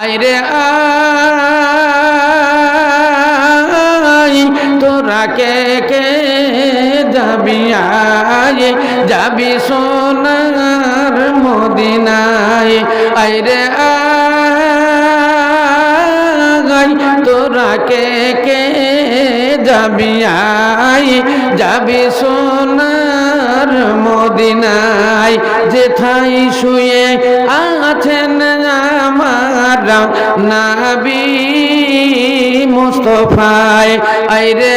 আইরে আই, তোরা কে কে যাবি আয় যাবি সোনার মদিনায়। আইরে আই, তোরা কে কে যাবি আয় যাবি সোনার মদিনায় যেথাই শুয়ে আছেন আমার নাবি মুস্তফায়, আইরে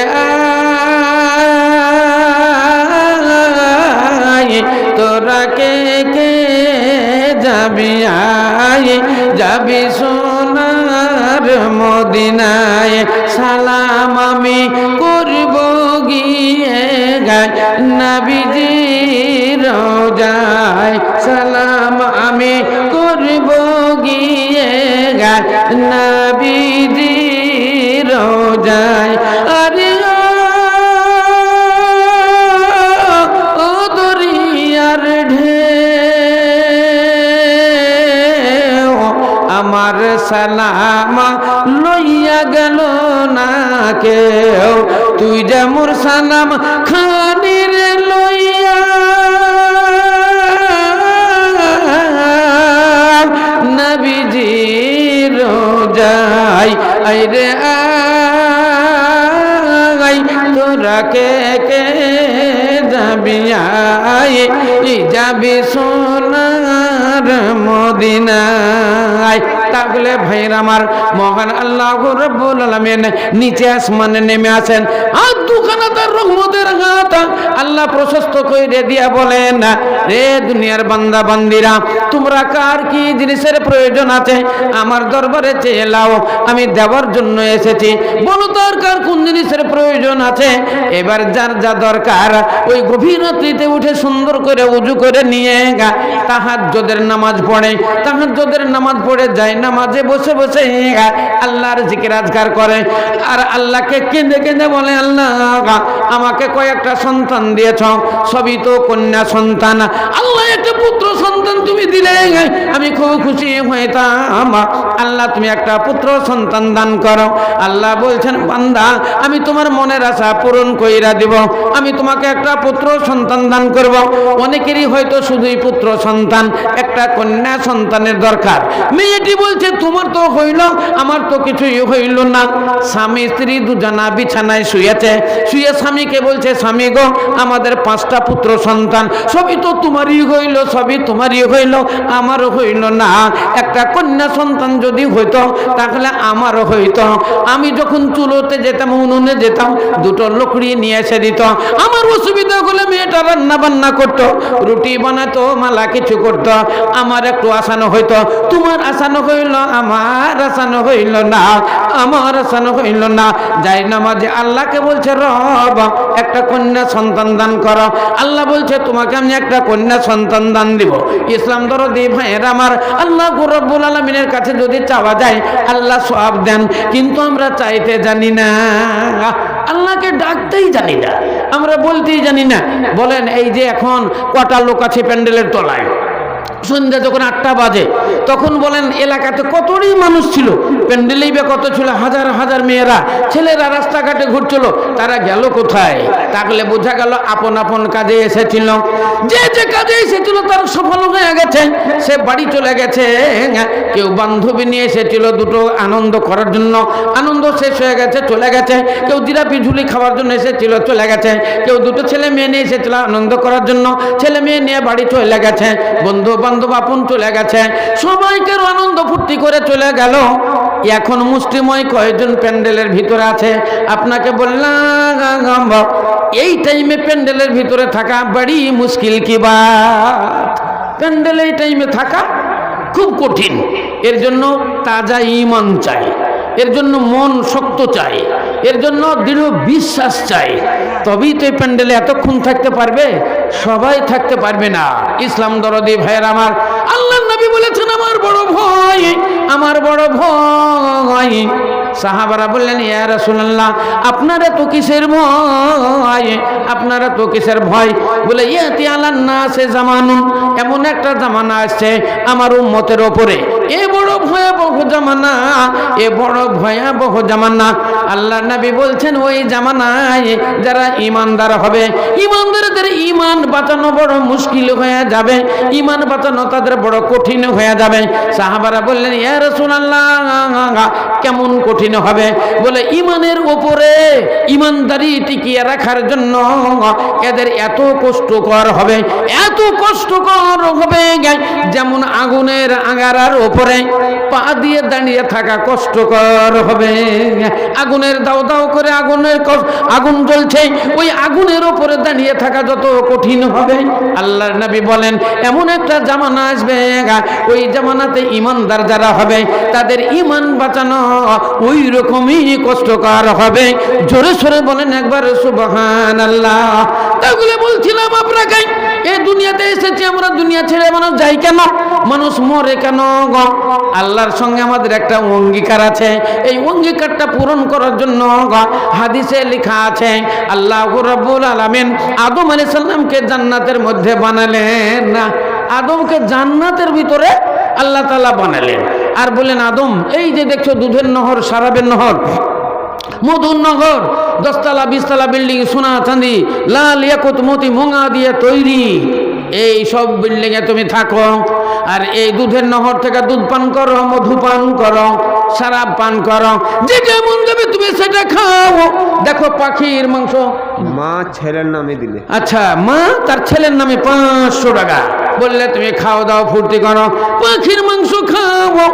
তোরা কে কে যাবি আয়, যাবি সোনার মদিনায়, সালাম আমি করব গিয়ে গায় নাবিজি রোজায়, সালাম সালাম লইয়া গেল না কেউ। তুই যে মোর সালাম খানির লইয়া। নবীজি রোজাই আইরে আই তোরা কে কে যাবি আই যাবি সোনার মদিনায়। তাহলে ভাইয়ের আমার মহান আল্লাহ রব্বুল আলামিন নিচে আসমানে নেমে আসেন আর দুখানা তার রহমতের হাত। আল্লাহ প্রশস্ত করে দিয়া বলেন, রে দুনিয়ার বান্দা, বান্দিরা, তোমরা কার কি জিনিসের প্রয়োজন আছে? আমার দরবারে চেয়ে লাও আমি দেওয়ার জন্য এসেছি। বলো তোর কার কোন জিনিসের প্রয়োজন আছে? এবার যার যা দরকার, ওই গভীর রাত্রিতে উঠে সুন্দর করে উজু করে নিয়ে গা। তাহার যোদের নামাজ পড়ে তাহার যোদের নামাজ পড়ে যায় নামাজে বসে বসে আল্লাহর জিকির আজগার করে। আর আল্লাহকে কেঁদে কেঁদে বলে, আল্লাহ, আমাকে কয়েকটা সন্তান দিয়েছ, সবই তো কন্যা সন্তান। আল্লাহ একটা পুত্র তুমি দিলে আমি খুব খুশি হইতাম। আল্লাহ, তুমি একটা পুত্র সন্তান দান করো। আল্লাহ বলছেন, বান্দা, আমি তোমার মনের আশা পূরণ কইরা দিব। আমি তোমাকে একটা পুত্র সন্তান দান করব। অনেকেরই হয়তো শুধুই পুত্র সন্তান, একটা কন্যা সন্তানের দরকার। মেয়েটি বলছে, তোমার তো হইল, আমার তো কিছুই হইল না। স্বামী, স্ত্রী দুজনা বিছানায় শুয়েছে। শুয়ে স্বামীকে বলছে, স্বামী গো, আমাদের পাঁচটা পুত্র সন্তান, সবই তো তোমারই হইল, সবই তোমারই হইল। আমারও হইল না। একটা কন্যা সন্তান যদি হইতো, তাহলে আমারও হইতো। আমি যখন চুলোতে যেতাম, উনুনে যেতাম, দুটো লকড়ি নিয়ে এসে দিত। আমার অসুবিধা হলে মেয়েটা রান্না বান্না করতো, রুটি বানাতো, মালা কিছু করতো। আমার একটু আসানো হইতো, তোমার আসানো হইল, আমার আসানো হইল না, আমার আসানো হইল না। যাই নামাজে আল্লাহকে বলছে, রব, একটা কন্যা সন্তান দান করো। আল্লাহ বলছে, তোমাকে আমি একটা কন্যা সন্তান দান দিব। ইসলাম দরদি ভাইয়ের আমার, আল্লাহ গুরব্বুল আলমিনের কাছে যদি চাওয়া যায়, আল্লাহ সব দেন। কিন্তু আমরা চাইতে জানি না। আল্লাহকে ডাকতেই জানি না। আমরা বলতেই জানি না। বলেন, এই যে এখন কটা লোক আছে প্যান্ডেলের তলায়? সন্ধ্যা যখন আটটা বাজে, তখন বলেন, এলাকাতে কতই মানুষ ছিল? প্যান্ডেলেই বা কত ছিল? হাজার হাজার মেয়েরা, ছেলেরা রাস্তাঘাটে ঘুরছিল, তারা গেল কোথায়? তাহলে বোঝা গেল আপন আপন কাজে এসেছিল। যে যে কাজে এসেছিল, তার সফল হয়ে গেছে। সে বাড়ি চলে গেছে। কেউ বান্ধবী নিয়ে এসেছিল দুটো আনন্দ করার জন্য। আনন্দ শেষ হয়ে গেছে, চলে গেছে। কেউ জিরাপি ঝুলি খাওয়ার জন্য এসেছিল, চলে গেছে। কেউ দুটো ছেলে মেয়ে নিয়ে এসেছিল আনন্দ করার জন্য। ছেলে মেয়ে নিয়ে বাড়ি চলে গেছে। বন্ধু বান্ধব আপন চলে গেছে। সবাইকে আনন্দ ফুর্তি করে চলে গেল। এখন মুষ্টিময় কয়েকজন প্যান্ডেলের ভিতরে আছে। আপনাকে বললাম, এই টাইমে প্যান্ডেলের ভিতরে থাকা বাড়ি মুশকিল কি বাত? প্যান্ডেল এই টাইমে থাকা খুব কঠিন। এর জন্য তাজা ইমান চাই। এর জন্য মন শক্ত চাই। এর জন্য দৃঢ় বিশ্বাস চাই। তবেই তো এই প্যান্ডেলে এতক্ষণ থাকতে পারবে, সবাই থাকতে পারবে না। ইসলাম দরদি ভাইয়ের আমার, আল্লাহ নবী বলেছেন, আমার বড় ভয়, আমার বড় ভয়। সাহাবারা বললেন, ইয়া রাসূলুল্লাহ, আপনারা তো কিসের ভয়? আপনারা তো কিসের ভয়? বলে, ইয়াতি আলান নাসে জামানুন। এমন একটা জামানা আসছে আমার উম্মতের ওপরে। এ বড় ভয়াবহ জামানা, এ বড় ভয়াবহ জামানা। আল্লাহ নবী বলছেন, ওই জামানায় যারা ইমানদার হবে ইমানদারদের ইমান বাঁচানো বড় মুশকিল হয়ে যাবে ইমান বাঁচানো তাদের বড় কঠিন হয়ে যাবে। সাহাবারা বললেন, ইয়া রাসূলুল্লাহ, কেমন কঠিন হবে? বলে ইমানের উপরে ইমানদারি টিকিয়ে রাখার জন্য এদের এত কষ্টকর হবে, এত কষ্টকর হবে যেমন আগুনের আঙারার উপরে পা দিয়ে দাঁড়িয়ে থাকা কষ্টকর হবে। আগুনের দাও দাও করে আগুনের আগুন জ্বলছে। ওই আগুনের ওপরে দাঁড়িয়ে থাকা যত কঠিন হবে। আল্লাহর নবী বলেন, এমন একটা জামানা আসবে ওই জামানাতে ইমানদার যারা হবে, তাদের ইমান বাঁচানো ওই রকমই কষ্টকর হবে। জোরে সোরে বলেন একবার সুবহান আল্লাহ তাহলে বলছিলাম আপনাকে এই দুনিয়াতে এসেছি আমরা, দুনিয়া ছেড়ে মানুষ যাই কেন? মানুষ মরে কেন গো? আল্লাহর সঙ্গে আমাদের একটা অঙ্গীকার আছে। এই অঙ্গীকারটা পূরণ করার জন্য হাদিসে লেখা আছে, আল্লাহ রাব্বুল আলামিন আদম আলাইহিস সালামকে জান্নাতের মধ্যে বানালেন। না আদমকে জান্নাতের ভিতরে আল্লাহ তাআলা বানালেন। আর বলেন, আদম, এই যে দেখছ দুধের নহর, সারাবের নহর মধুর নগর দশতলা বিশতলা বিল্ডিং সোনা চাঁদি লাল ইয়াকুত মতি মোঙা দিয়ে তৈরি। এই সব বিল্ডিংয়ে তুমি থাকো আর এই দুধের নহর থেকে দুধ পান করো মধু পান করো শরাব পান করো। যে যেমন দেবে তুমি সেটা খাও। দেখো পাখির মাংস। মা ছেলের নামে দিলে। আচ্ছা মা তার ছেলের নামে পাঁচশো টাকা। বললে তুমি খাও দাও ফুর্তি করো। পাখির মাংস খাও।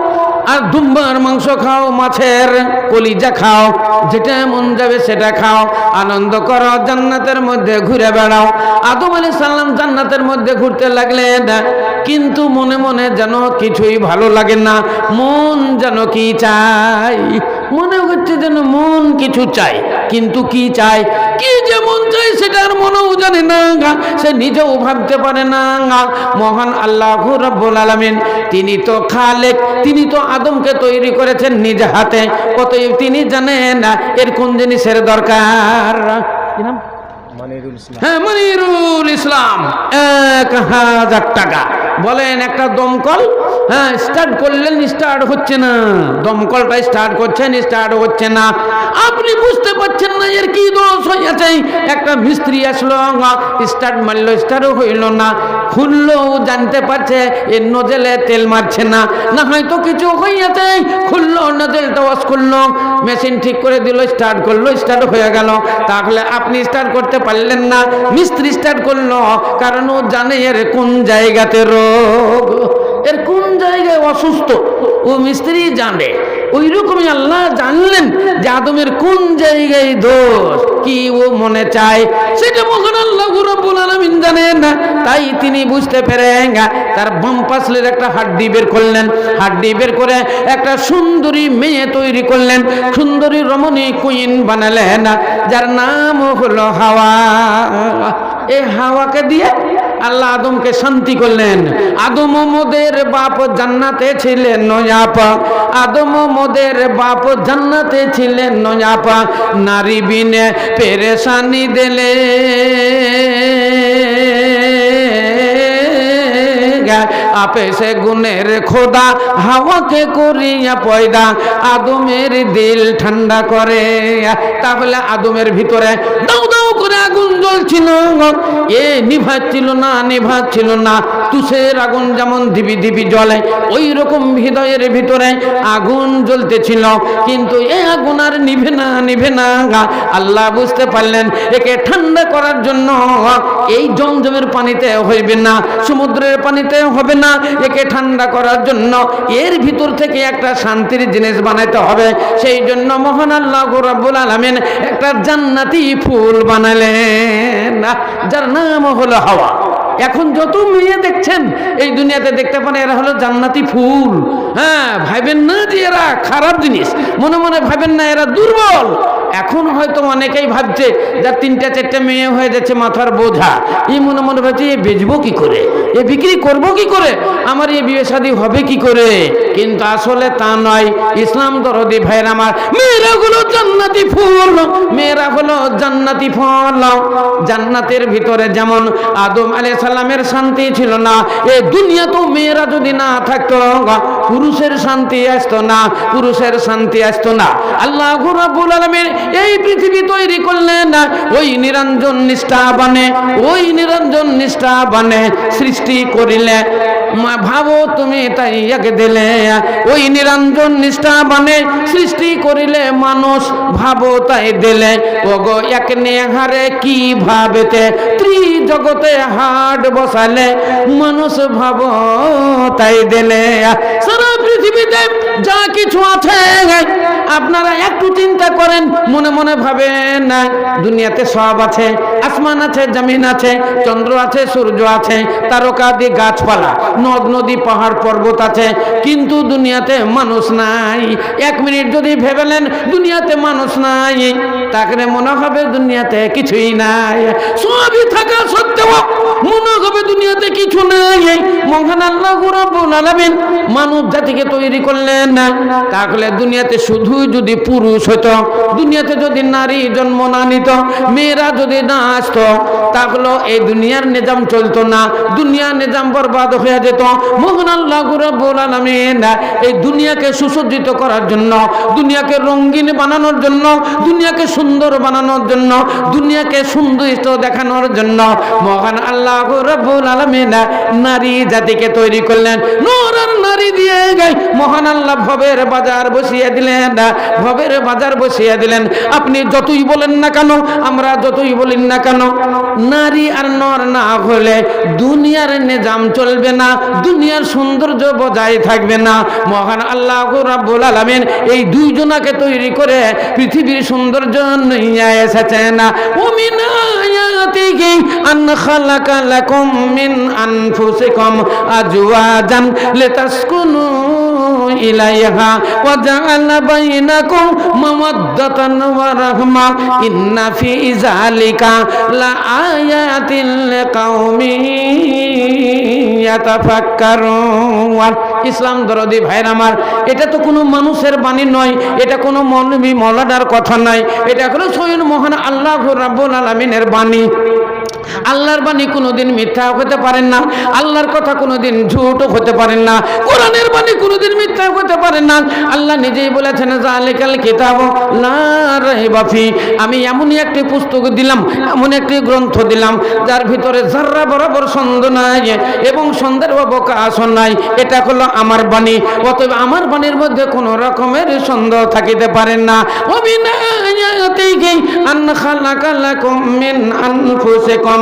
আর দুম্বার মাংস খাও, মাছের কলিজা খাও, যেটা মন যাবে সেটা খাও, আনন্দ করো, জান্নাতের মধ্যে ঘুরে বেড়াও। আদম আলী সাল্লাম জান্নাতের মধ্যে ঘুরতে লাগলেন, কিন্তু মনে মনে যেন কিছুই ভালো লাগে না, মন যেন কি চাই মনে হচ্ছে যেন মন কিছু চাই কিন্তু কি চায়? কি যে মন চাই সেটা আর মনেও জানে না সে নিজেও ভাবতে পারে না মহান আল্লাহ রব্বুল আলমিন, তিনি তো খালেক, তিনি তো আদমকে তৈরি করেছেন নিজ হাতে। কত তিনি জানেন না এর কোন জিনিসের দরকার। কি নাম? মানিরুল ইসলাম হ্যাঁ মনিরুল ইসলাম, এক হাজার টাকা। বলেন, একটা দমকল? হ্যাঁ স্টার্ট করলেন স্টার্ট হচ্ছে না। দমকলটা স্টার্ট করছেন স্টার্ট হচ্ছে না। আপনি বুঝতে পারছেন না এর কি দোষ হয়েছে? একটা মিস্ত্রি আসলো স্টার্ট মারলো স্টার্টও হইল না। খুললেও জানতে পারছে এর নজেলে তেল মারছে না। না হয়তো কিছু হইয়াছে খুললো নজেলটা ওয়াশ করল মেশিন ঠিক করে দিল স্টার্ট করল স্টার্ট হয়ে গেল। তাহলে আপনি স্টার্ট করতে পারলেন না, মিস্ত্রি স্টার্ট করল। কারণ ও জানে এর কোন জায়গাতে রোগ। এর কোন জায়গায় অসুস্থ? ও মিস্ত্রি জানে। ওই রকমই আল্লাহ জানলেন যে আদমের কোন জায়গায় দোষ, কি ও মনে চায়। সেটা মহান আল্লাহ রব্বুল আলামিন জানেন না, তাই তিনি বুঝতে পেরে তার বাম পাশলের একটা হাড্ডি বের করলেন। হাড্ডি বের করে একটা সুন্দরী মেয়ে তৈরি করলেন। সুন্দরী রমণী কুইন বানালেন, যার নাম হলো হাওয়া। এই হাওয়াকে দিয়ে আল্লাহ আদমকে শান্তি করলেন। আদম মোদের বাপ জান্নাতে ছিলেন নয়াপা আদম মোদের বাপ জান্নাতে ছিলেন নয়াপা নারী বিনে পেরেশানি দিলে আপে সে গুণের খোদা, হাওয়াকে করিয়া পয়দা, আদমের দিল ঠান্ডা করে। তাহলে আদমের ভিতরে দাও দাও করে আগুন জ্বলছিল। এ নিভাচ্ছিল না নিভাচ্ছিল না। তুষের আগুন যেমন দিবি দিবি জ্বলে ওই রকম হৃদয়ের ভিতরে আগুন জ্বলতেছিল। কিন্তু এ আগুন আর নিভে না নিভে না আল্লাহ বুঝতে পারলেন, একে ঠান্ডা করার জন্য এই জমজমের পানিতে হইবে না, সমুদ্রের পানিতে হবে না, একে ঠান্ডা করার জন্য এর ভিতর থেকে একটা শান্তির জিনিস বানাইতে হবে। সেই জন্য মহান আল্লাহ রাব্বুল আলামিন একটা জান্নাতি ফুল বানালেন, যার নাম হলো হাওয়া। এখন যত মেয়ে দেখছেন, এই দুনিয়াতে দেখতে পান এরা হলো জান্নাতি ফুল। হ্যাঁ ভাইবেন না যে এরা খারাপ জিনিস, মনে মনে ভাবেন না এরা দুর্বল। এখন হয়তো অনেকেই ভাবছে যার তিনটা, চারটা মেয়ে হয়ে যাচ্ছে মাথার বোঝা। এই মনে মনে ভাবছে, এ বেচবো কি করে? এ বিক্রি করব কি করে? আমার এ বিয়ে শাদী হবে কি করে? কিন্তু আসলে তা নয়। ইসলাম দরদি ভাইয়ের আমার, মেয়েরা হলো জান্নাতি ফুল, মেয়েরা হলো জান্নাতি ফল। জান্নাতের ভিতরে যেমন আদম আলাই সাল্লামের শান্তি ছিল না, এ দুনিয়া তো মেয়েরা যদি না থাকতো, পুরুষের শান্তি আসতো না, পুরুষের শান্তি আসতো না। আল্লাহ রাব্বুল আলামিন এই পৃথিবী তৈরি করলেন ওই নিরঞ্জন নিষ্ঠা বানে, ওই নিরঞ্জন নিষ্ঠা বানে সৃষ্টি করিলে। ভাবো তুমি তাই একে দিলে, ওই নিরঞ্জন নিষ্ঠা বানে সৃষ্টি করিলে মানুষ ভাবো তাই দিলে। ওগো, এক নেহারে কি ভাবেতে, ত্রিজগতে হাট বসালে মানুষ ভাবো তাই দিলে। সারা পৃথিবীতে যা কিছু আছে, আপনারা একটু চিন্তা করেন মনে মনে ভাবেন না, দুনিয়াতে সব আছে, আসমান আছে, জমিন আছে, চন্দ্র আছে, সূর্য আছে তারকা দিয়ে গাছপালা, নদ, নদী, পাহাড়, পর্বত আছে, কিন্তু দুনিয়াতে মানুষ নাই। এক মিনিট যদি ভেবেলেন দুনিয়াতে মানুষ নাই। তাকে মনে হবে দুনিয়াতে কিছুই নাই। সবই থাকা সত্ত্বেও মনে হবে দুনিয়াতে কিছু নাই। মহান আল্লাহ রাব্বুল আলামিন মানব জাতিকে তৈরি করলেন না। তাহলে দুনিয়াতে শুধু যদি পুরুষ হতো দুনিয়াতে যদি নারী জন্ম না নিত, মেয়েরা যদি না আসতো, তাহলে এই দুনিয়ার নিজাম চলতো না, দুনিয়ার নিজাম বরবাদ হয়ে যেত। মোহন আল্লাহ রাব্বুল আলামিন এই দুনিয়াকে সুসজ্জিত করার জন্য, দুনিয়াকে রঙিন বানানোর জন্য, দুনিয়াকে সুন্দর বানানোর জন্য, দুনিয়াকে সুন্দর দেখানোর জন্য মহান আল্লাহ রাব্বুল আলামিন নারী জাতিকে তৈরি করলেন। নর আর নারী দিয়ে গাই, মহান আল্লাহ ভবের বাজার বসিয়ে দিলেন, ভবের বাজার বসিয়ে দিলেন। আপনি যতই বলেন না কেন, আমরা যতই বলেন না কেন, নারী আর নর না হলে দুনিয়ার নিজাম চলবে না, দুনিয়ার সৌন্দর্য বজায় থাকবে না। মহান আল্লাহ রাব্বুল আলামিন এই দুইজনাকে তৈরি করে পৃথিবীর সৌন্দর্য নিয়ে এসেছেন। ওমিন আয়াতিহি আন খালাকা লাকুম মিন আনফুসিকুম ইলাইহা ওয়া বাইনাকুম মাওয়াদ্দাতান ওয়া রাহমা ইন্না ফি যালিকা লিকাউমিন ইয়াতাফাক্কারুন ইসলাম দরদি ভাইর আমার, এটা তো কোনো মানুষের বাণী নয়, এটা কোনো মৌলবী মৌলানার কথা নয় এটা হলো স্বয়ং মহান আল্লাহ রাব্বুল আলামিনের বাণী। আল্লাহর বাণী কোনোদিন মিথ্যা হতে পারেন না, আল্লাহর কথা কোনোদিন ঝুটও হতে পারেন না, কোরআনের বাণী কোনোদিন মিথ্যা হতে পারেন না। আল্লাহ নিজেই বলেছেন জালিকাল কিতাব লা রাইবা ফি। আমি এমনই একটি পুস্তক দিলাম, এমন একটি গ্রন্থ দিলাম, যার ভিতরে যার্রা বরাবর সন্দেহ নাই এবং সন্দেহের অবকাশ নাই। এটা হলো আমার বাণী। অতএব আমার বাণীর মধ্যে কোনো রকমের সন্দেহ থাকিতে পারেন না। অবিনায়াতিহি আন খালাকা লাকুম মিন আনফুসিকুম।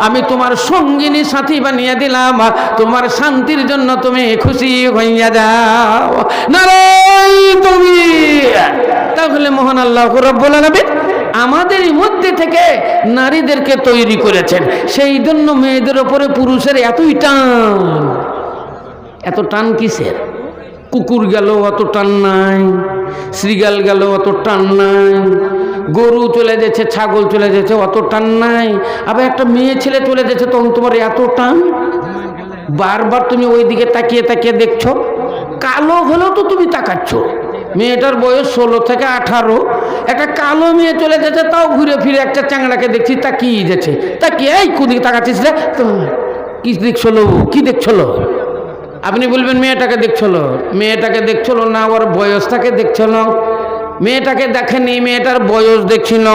আমি তোমার সঙ্গিনী সাথী বানিয়ে দিলাম। তোমার শান্তির জন্য তুমি খুশি হইয়া যাও। তুমি তাহলে মহান আল্লাহ রাব্বুল আমাদের মধ্যে থেকে নারীদেরকে তৈরি করেছেন। সেই জন্য মেয়েদের ওপরে পুরুষের এতই টান। এত টান কিসের? কুকুর গেল অত টান নাই শ্রীগাল গেল অত টান নাই, গরু চলে যাচ্ছে, ছাগল চলে যাচ্ছে অত টান নাই। আবার একটা মেয়ে ছেলে চলে যাচ্ছে, তখন তোমার এত টান? বারবার তুমি ওই দিকে তাকিয়ে তাকিয়ে দেখছ, কালো হলেও তো তুমি তাকাচ্ছ। মেয়েটার বয়স ষোলো থেকে আঠারো, একটা কালো মেয়ে চলে যাচ্ছে, তাও ঘুরে ফিরে একটা চ্যাংড়াকে দেখছি তাকিয়ে যাচ্ছে। তাকিয়ে, এই কুদিকে তাকাচ্ছিস রে? কি দেখছিল কি দেখছিল আপনি বলবেন, মেয়েটাকে দেখছিল মেয়েটাকে দেখছিল না, ওর বয়সটাকে দেখছিল মেয়েটাকে দেখেনি, মেয়েটার বয়স দেখছিল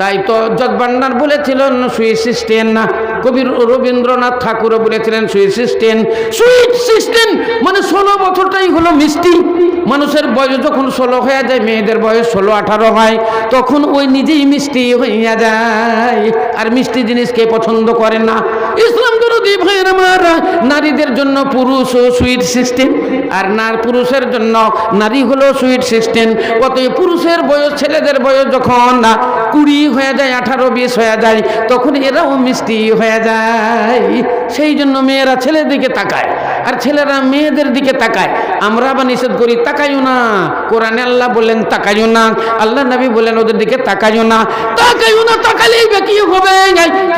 তাই তো জগবান্ডার বলেছিলেন সুইট সিস্টেম না। কবি রবীন্দ্রনাথ ঠাকুরও বলেছিলেন সুইট সিস্টেম সুইট সিস্টেম মানে ষোলো বছরটাই হলো মিষ্টি। মানুষের বয়স যখন ষোলো হয়ে যায়, মেয়েদের বয়স ষোলো আঠারো হয়, তখন ওই নিজেই মিষ্টি হইয়া যায়। আর মিষ্টি জিনিস কে পছন্দ করে না? ইসলাম দরদি ভাইয়ের আমার, নারীদের জন্য পুরুষ ও সুইট সিস্টেম আর নার পুরুষের জন্য নারী হলো সুইট সিস্টেম অতএব পুরুষের বয়স, ছেলেদের বয়স যখন কুড়ি হয়ে যায়, আঠারো, বিশ হয়ে যায়, তখন এরাও মিষ্টি হয়ে যায় সেই জন্য মেয়েরা ছেলের দিকে তাকায়। আর ছেলেরা মেয়েদের দিকে তাকায়। আমরা আবার নিষেধ করি তাকাইও না। কোরআনে আল্লাহ বললেন তাকাইও না। আল্লাহ নবী বললেন, ওদের দিকে তাকাইও না। তাকাইও না, তাকালেই বা কি হবে?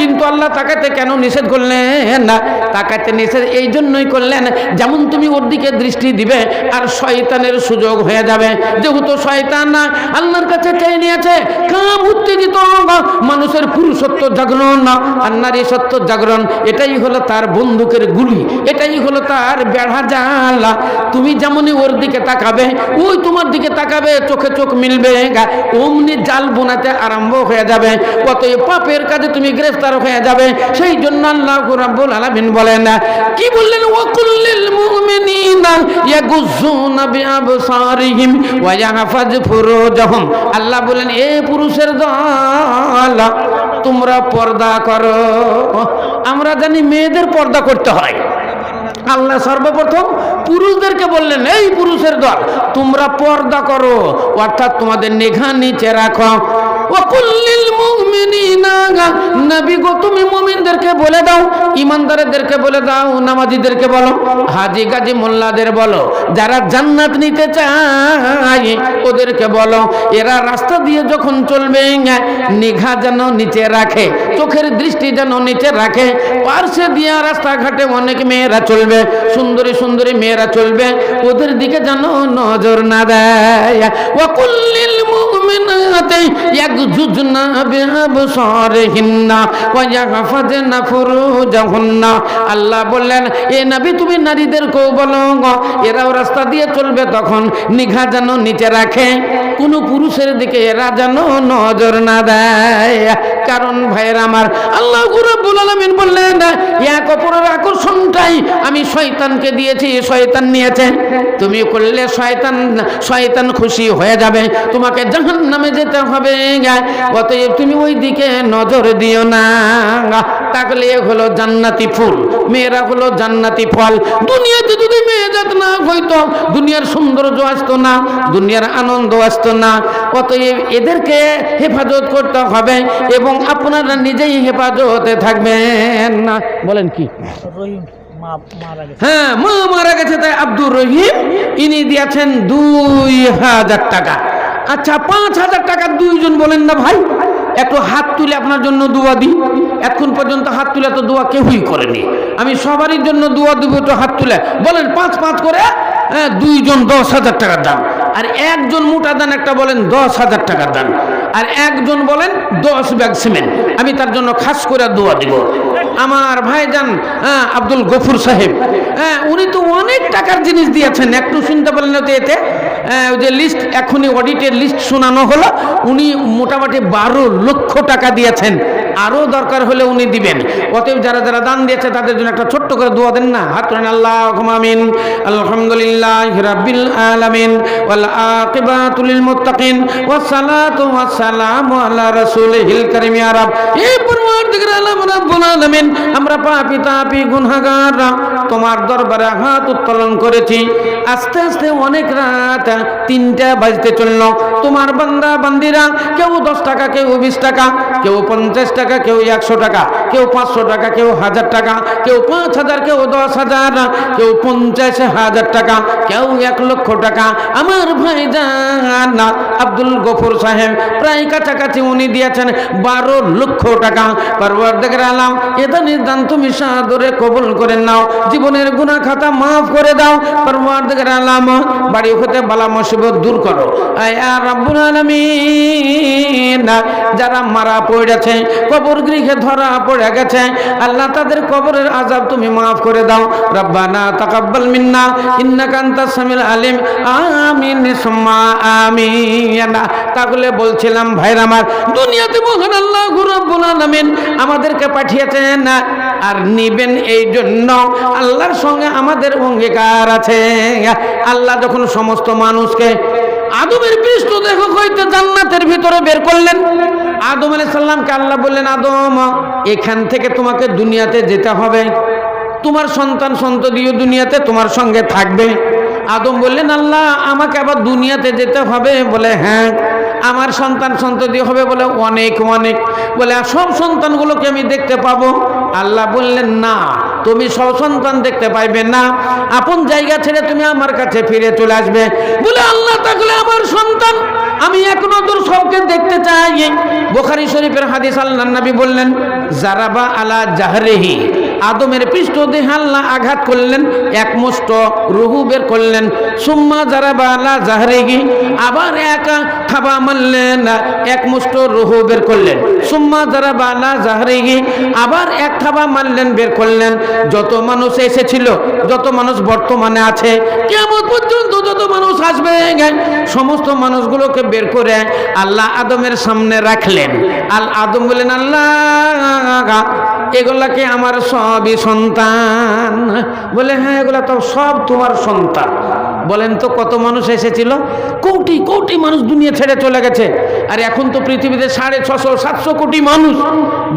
কিন্তু আল্লাহ তাকাতে কেন নিষেধ করলেন না? তাকাতে নিষেধ এই জন্যই করলেন, যেমন তুমি ওর দিকে দৃষ্টি দিবে, আর শয়তানের সুযোগ হয়ে যাবে। যেহেতু শয়তান না, আল্লাহর কাছে চেয়ে নিয়েছে, কাম উত্তেজিত মানুষের পুরুষত্ব জাগরণ না আর নারী সত্য জাগরণ, এটাই হলো তার বন্দুকের গুলি, এটাই হলো তার বেড়া জালা তুমি যেমনই ওর দিকে তাকাবে, ওই তোমার দিকে তাকাবে, চোখে চোখ মিলবে অমনি জাল বোনাতে আরম্ভ হয়ে যাবে। কত পাপের কাজে তুমি গ্রেফতার হয়ে যাবে। সেই জন্য আল্লাহ রাব্বুল আলামিন বলেন, কি বললেন? ওয়াকুল্লিল মুমিনিনা ইয়াগুযুনা বিআবসারিহিম ওয়া ইয়াহফাজ ফুরুজাহুম। আল্লাহ বলেন, এ পুরুষের দল, তোমরা পর্দা করো। আমরা জানি মেয়েদের পর্দা করতে হয়। আল্লাহ সর্বপ্রথম পুরুষদেরকে বললেন, এই পুরুষের দল, তোমরা পর্দা করো, অর্থাৎ তোমাদের নেঘা নিচে রাখো। নিঘা যেন নিচে রাখে, চোখের দৃষ্টি যেন নিচে রাখে, পার্শ্বে দিয়া রাস্তাঘাটে অনেক মেয়েরা চলবে, সুন্দরী সুন্দরী মেয়েরা চলবে, ওদের দিকে যেন নজর না দেয়। ইয়াগজুজনা ইয়াহফাজনা ফুরুজাহুন্না আল্লাহ বললেন, এ নবী, তুমি নারীদেরকেও বলো এরাও রাস্তা দিয়ে চলবে তখন নিঘা যেন নিচে রাখে। কোনো পুরুষের দিকে এরা যেন নজর না দেয়। কারণ ভাইয়ের আমার, আল্লাহ রাব্বুল আলামিন বললেন আকর্ষণটাই আমি শয়তানকে দিয়েছি, শয়তান নিয়েছে। তুমি করলে শয়তান শয়তান খুশি হয়ে যাবে। তোমাকে জাহান্নামে যেতে হবে অতএব তুমি ওই দিকে নজর দিও না। হলো জান্নাতি ফুল মেয়েরা হলো জান্নাতি ফল। দুনিয়াতে যদি মেয়ে জাত না হইতো দুনিয়ার সৌন্দর্য আসতো না দুনিয়ার আনন্দ আসতো না। অতএব এদেরকে হেফাজত করতে হবে এবং আপনারা নিজেই হেফাজতে থাকবেন। না বলেন কি? হ্যাঁ মা মারা গেছে তাই আব্দুর রহিম। ইনি দিয়েছেন দুই হাজার টাকা। আচ্ছা পাঁচ হাজার টাকা দুইজন বলেন না ভাই। একটু হাত তুলে আপনার জন্য দোয়া দিই। এখন পর্যন্ত হাত তুলে তো দোয়া কেউই করেনি। আমি সবারই জন্য দোয়া দেবো একটু হাত তুলে। বলেন পাঁচ পাঁচ করে হ্যাঁ, দুইজন দশ হাজার টাকার দাম। আর একজন মোটা দান একটা বলেন দশ হাজার টাকার দান। আর একজন বলেন দশ ব্যাগ সিমেন্ট। আমি তার জন্য খাস করে দোয়া দিব। আমার ভাইজান হ্যাঁ আব্দুল গফুর সাহেব। হ্যাঁ উনি তো অনেক টাকার জিনিস দিয়েছেন। একটু শুনতে পারলেন তো এতে। হ্যাঁ, ওই যে লিস্ট এখনই অডিটের লিস্ট শোনানো হলো। উনি মোটামুটি বারো লক্ষ টাকা দিয়েছেন। আরও দরকার হলে উনি দিবেন। অতএব যারা যারা দান দিয়েছে, তাদের জন্য একটা ছোট্ট করে দোয়া দেন না। হাত তুলেন আল্লাহ আলহামদুলিল্লাহ আলামিন। ওয়াল আকিবাতুল মুত্তাকিন। ওয়াস সালাতু ওয়াস আলা কারীম। ইয়া রাব আলম আলামিন, আমরা পাপী, তাপী তোমার দরবারে হাত উত্তোলন করেছি। আস্তে আস্তে অনেক রাত তিনটা বাজতে চলল। তোমার বান্দা, বান্দিরা, কেউ দশ টাকা, কেউ বিশ টাকা, কেউ পঞ্চাশ টাকা কেউ একশো টাকা, কেউ পাঁচশো টাকা, কেউ হাজার টাকা, কেউ পাঁচ হাজার, কেউ দশ হাজার, কেউ পঞ্চাশ হাজার টাকা, কেউ এক লক্ষ টাকা। আমার ভাই জানা আব্দুল গফুর সাহেব, প্রায় কাছাকাছি উনি দিয়েছেন বারো লক্ষ টাকা। পরবার দেখে আলাম এটা নির্দান তুমি সাদরে কবুল করে নাও, জীবনের গুনাহ খাতা মাফ করে দাও। পরবার দেখে আলাম, বাড়ি হতে বালা মুসিবত দূর করো। আর রব্বুল আলামিন যারা মারা পড়েছে, কবর গৃহে ধরা পড়ে গেছে, আল্লাহ তাদের কবরের আজাব তুমি মাফ করে দাও। রব্বানা তাকাব্বাল মিন্না, ইন্নাকা আনতাস সামিল আলিম। আমিন, সুম্মা আমিন। তাহলে বলছিলাম ভাইরা আমার, দুনিয়াতে মহান আল্লাহ রব্বুল আলামিন আমাদেরকে পাঠিয়েছেন আর নিবেন এই জন্য আল্লাহর সঙ্গে আমাদের অঙ্গীকার আছে। আল্লাহ যখন সমস্ত মানুষকে আদমের পৃষ্ঠ দেহ হইতে জান্নাতের ভিতরে বের করলেন আদম আলাইসাল্লামকে আল্লাহ বললেন, আদম, এখান থেকে তোমাকে দুনিয়াতে যেতে হবে। তোমার সন্তান সন্ততিও দুনিয়াতে তোমার সঙ্গে থাকবে। আদম বললেন, আল্লাহ, আমাকে আবার দুনিয়াতে যেতে হবে? বলে হ্যাঁ। আমার সন্তান সন্ততি হবে বলে অনেক অনেক। বলে সব সন্তানগুলোকে আমি দেখতে পাবো? আল্লাহ বললেন, না, তুমি সব সন্তান দেখতে পাইবে না। আপন জায়গা ছেড়ে তুমি আমার কাছে ফিরে চলে আসবে। বলে, আল্লাহ থাকলে আমার সন্তান, আমি এক নজর সবকে দেখতে চাই। বোখারি শরীফের হাদিস আল্লাহ নবী বললেন, জারাবা আলা জাহরেহি। আদমের পৃষ্ঠ দেহে আল্লাহ আঘাত করলেন, এক মুষ্ট রুহু বের করলেন। সুম্মা জারাবা আলা জাহরেহি, আবার এক থাবা মারলেন, এক মুষ্ট রুহু বের করলেন। সুম্মা জারাবা আলা জাহরেহি, আবার এক থাবা মারলেন, বের করলেন। যত মানুষ এসেছিল, যত মানুষ বর্তমানে আছে, কেমন পর্যন্ত যত মানুষ আসবে? সমস্ত মানুষগুলোকে বের করে আল্লাহ আদমের সামনে রাখলেন। আল আদম বলেন আল্লাহ, এগুলাকে আমার সবই সন্তান। বলে হ্যাঁ এগুলো তো সব তোমার সন্তান। বলেন তো কত মানুষ এসেছিল? কোটি কোটি মানুষ দুনিয়া ছেড়ে চলে গেছে। আর এখন তো পৃথিবীতে সাড়ে ছশো সাতশো কোটি মানুষ।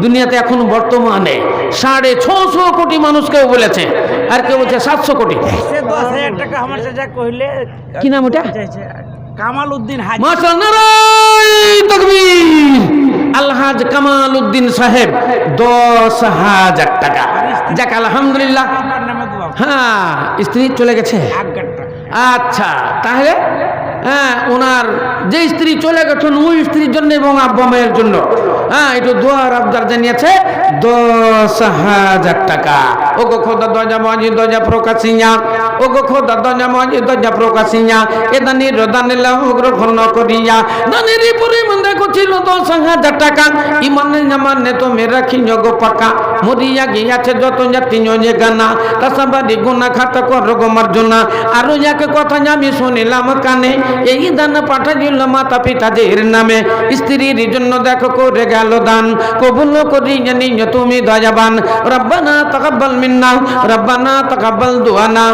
দুনিয়াতে এখন বর্তমানে সাড়ে ছশো কোটি মানুষ কেউ বলেছে। আর কেউ বলছে সাতশো কোটি। টাকা আমার চাচা কইলে কি নাম ওটা? কামাল উদ্দিন হাজি। তাকবীর। আলহাজ কামাল উদ্দিন সাহেব দশ হাজার টাকা। যাক আলহামদুলিল্লাহ। হ্যাঁ স্ত্রী চলে গেছে। আচ্ছা তাহলে হ্যাঁ ওনার যে স্ত্রী চলে গেছেন, ওই স্ত্রীর জন্য এবং আব্বা মায়ের জন্য। হ্যাঁ একটু দোয়ার আবদার জানিয়েছে দশ হাজার টাকা। ও গো খোদা, দরজা মাঝি দরজা প্রকাশিয়া। ও গো খোদা, দরজা মাঝি দরজা প্রকাশিয়া। এ দানি রদানি গ্রহণ করিয়া। দানের পরিমাণ দেখো ছিল দশ হাজার টাকা। ইমানে জামানে তো মেরা খিঞ্জ গো পাকা। মরিয়া গিয়াছে যত জাতি যে গানা। তাসাবাদি গুনা খাতা কর গো মার্জনা। আরও যাকে কথা আমি শুনিলাম কানে। এই দান পাঠা দিল মাতা পিতাদের নামে। স্ত্রীর জন্য দেখো করে গেল দান। কবুল করি জানি তুমি দয়াবান। রব্বানা তাকাব্বাল মিন্না, রব্বানা তাকাব্বাল দুআনা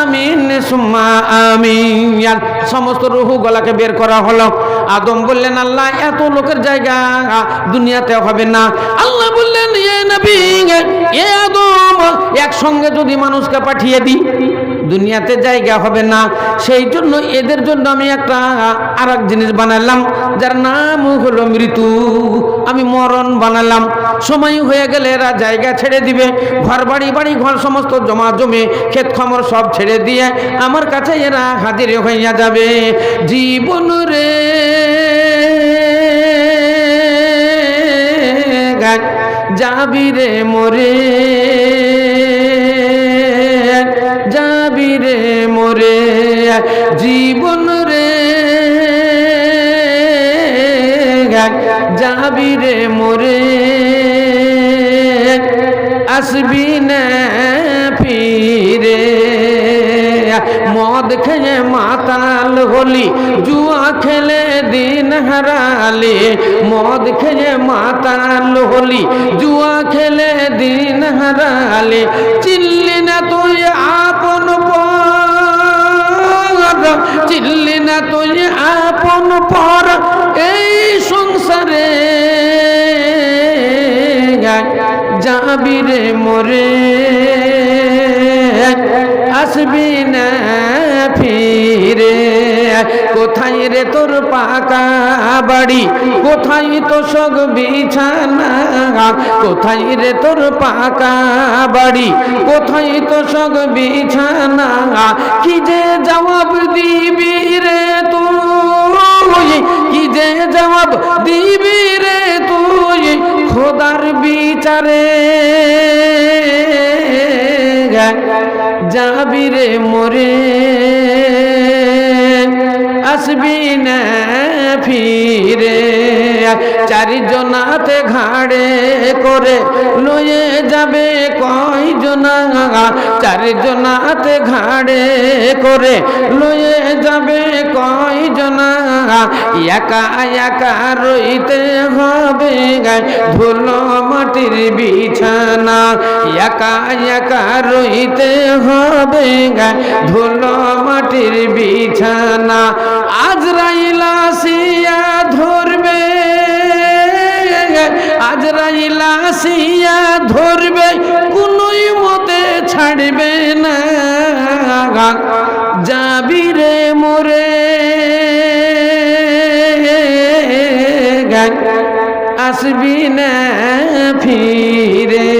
আমিন, সুম্মা আমিন। সমস্ত রুহু গলাকে বের করা হলো। আদম বললেন, আল্লাহ, এত লোকের জায়গা দুনিয়াতে হবে না। আল্লাহ বললেন, এ নবী, এ আদম, একসঙ্গে যদি মানুষকে পাঠিয়ে দিই দুনিয়াতে জায়গা হবে না। সেই জন্য এদের জন্য আমি একটা আর জিনিস বানালাম, যার নাম হলো মৃত্যু। আমি মরণ বানালাম। সময় হয়ে গেলে এরা জায়গা ছেড়ে দিবে। ঘর, বাড়ি বাড়ি, ঘর সমস্ত জমা জমে ক্ষেত খমর সব ছেড়ে দিয়ে আমার কাছে এরা হাজির হইয়া যাবে। জীবন রে যাবি রে মোরে। মোরে জীবন রে। যাবি রে মোরে। আসবি না ফিরে। মদ খেয়ে মাতাল হলি, জুয়া খেলে দিন হারালে। মদ খেয়ে মাতাল হলি, জুয়া খেলে দিন হারালে। চিল্লি চিল্লি না তুই আপন পর এই সংসারে। যাবি রে মোরে। আসবি না। কোথায় রে তোর পাকা বাড়ি? কোথায় তো সব বিছানা? কোথায় রে তোর পাকা বাড়ি? কোথায় তো সব বিছানা? কি যে জবাব দিবি রে তুই? কি যে জবাব দিবি রে তুই? খোদার বিচারে যাবি রে মোরে। আসবি ফিরে। চারিজনাতে ঘাড়ে করে লয়ে যাবে কয়জনা? চারিজনাতে ঘাড়ে করে লয়ে যাবে কয়জনা? একা একা রইতে হবে ধুলো মাটির বিছানা। একা একা রইতে হবে ধুলো মাটির বিছানা। আজ রাইলা সিয়া ধরবে, আজ রাইলা সিয়া ধরবে, কোনোই মতে ছাড়বে না। যাবি রে মোরে, আসবি না ফিরে।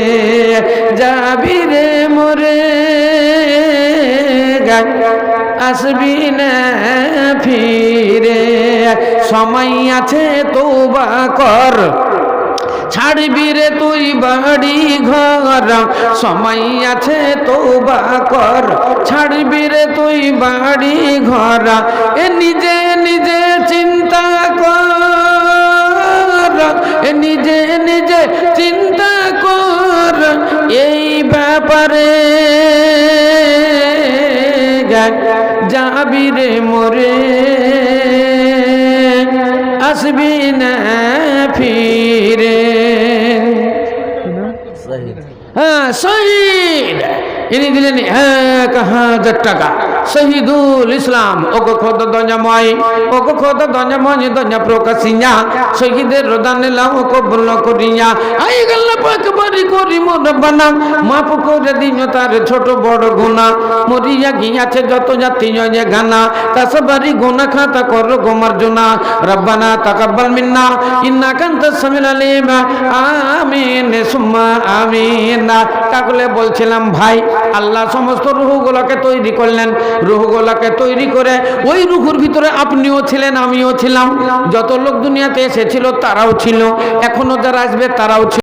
যাবি রে মোরে, আসবি না ফিরে সময় আছে তৌবা কর। ছাড়বি রে তুই বাড়ি ঘর, সময় আছে তৌবা কর। ছাড়বি রে তুই বাড়ি ঘর, এ নিজে নিজে চিন্তা কর। এ নিজে নিজে চিন্তা কর, এই ব্যাপারে যাবি রে মোরে। আসবি না ফিরে। হ্যাঁ শহীদ। ইনি দিলেন এক হাজার টাকা। শহীদুল ইসলাম ওকে খোদ দঞ্জাময় ওকে খোদ দঞ্জাময় দঞ্জা প্রকাশিয়া, শহীদের রোদান লাম ওকে বলল করিয়া। আই গেল পাক বাড়ি করি মোর বানাম মাপ করে দিন তার ছোট বড় গুণা। মরিয়া গিয়াছে যত জাতি যে গানা তাস বাড়ি গুণা খাতা কর গোমার জোনা রব্বানা তাকাব্বাল মিন্না, ইন্না কান্তা সামিল আলিম, আমিন, সুম্মা আমিন। তাহলে বলছিলাম, ভাই আল্লাহ সমস্ত রুহগুলোকে তৈরি করলেন, রুহগুলোকে তৈরি করে ওই রুহুর ভিতরে আপনিও ছিলেন, আমিও ছিলাম। যত লোক দুনিয়াতে এসেছিল, তারাও ছিল। এখনও যারা আসবে, তারাও ছিল।